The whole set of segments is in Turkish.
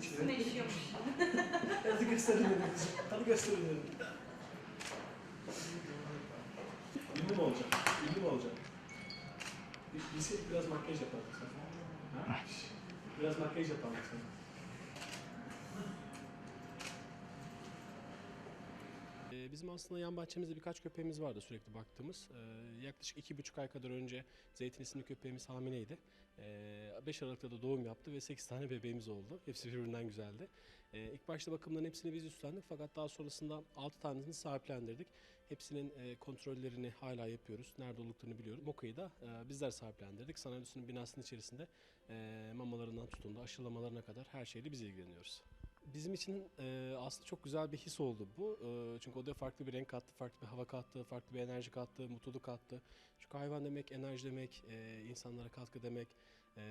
Üstüne işiyormuş. Hadi gösterin dedim kızım. Hadi gösterin dedim. Ünlü mü olacak? Ünlü mü olacak? Bilseydik biraz makyaj yapardık sana. Ha? Biraz makyaj yapardık sana. Bizim aslında yan bahçemizde birkaç köpeğimiz vardı sürekli baktığımız. Ee, yaklaşık iki buçuk ay kadar önce Zeytin isimli köpeğimiz hamileydi. Ee, 5 Aralık'ta da doğum yaptı ve 8 tane bebeğimiz oldu. Hepsi birbirinden güzeldi. Ee, ilk başta bakımların hepsini biz üstlendik fakat daha sonrasında 6 tanesini sahiplendirdik. Hepsinin e, kontrollerini hala yapıyoruz. Nerede olduklarını biliyoruz. Moka'yı da e, bizler sahiplendirdik. Sanayisinin binasının içerisinde e, mamalarından tutun da aşılamalarına kadar her şeyle biz ilgileniyoruz. Bizim için e, aslında çok güzel bir his oldu bu. E, çünkü odaya farklı bir renk kattı, farklı bir hava kattı, farklı bir enerji kattı, mutluluk kattı. Çünkü hayvan demek, enerji demek, e, insanlara katkı demek, e,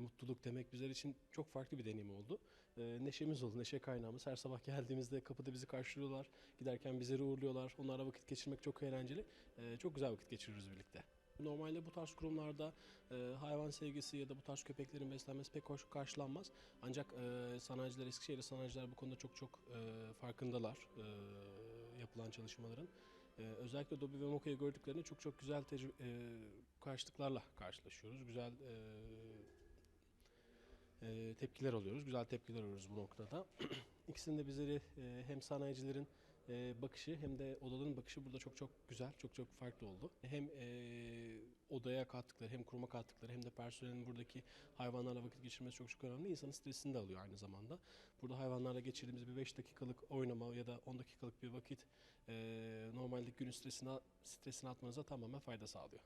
mutluluk demek bizler için çok farklı bir deneyim oldu. E, neşemiz oldu, neşe kaynağımız. Her sabah geldiğimizde kapıda bizi karşılıyorlar, giderken bizleri uğurluyorlar. Onlarla vakit geçirmek çok eğlenceli. E, çok güzel vakit geçiriyoruz birlikte. Normalde bu tarz kurumlarda e, hayvan sevgisi ya da bu tarz köpeklerin beslenmesi pek hoş karşılanmaz. Ancak e, sanayiciler, Eskişehir'de sanayiciler bu konuda çok çok e, farkındalar e, yapılan çalışmaların. E, özellikle Dobby ve Moka'yı gördüklerinde çok çok güzel e, karşılıklarla karşılaşıyoruz. Güzel e, e, tepkiler alıyoruz, güzel tepkiler alıyoruz bu noktada. İkisinin de bizleri e, hem sanayicilerin e, bakışı hem de odaların bakışı burada çok çok güzel, çok çok farklı oldu. Hem e, odaya kattıkları hem kuruma kattıkları hem de personelin buradaki hayvanlarla vakit geçirmesi çok çok önemli. İnsanın stresini de alıyor aynı zamanda. Burada hayvanlarla geçirdiğimiz bir 5 dakikalık oynama ya da 10 dakikalık bir vakit e, normalde günün stresini, stresini atmanıza tamamen fayda sağlıyor.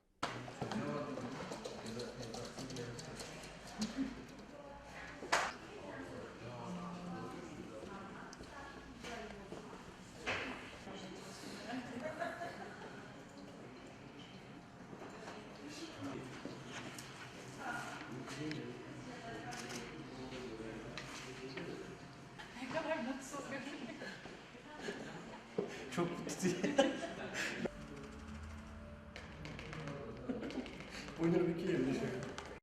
Oynar bir iki yemiş.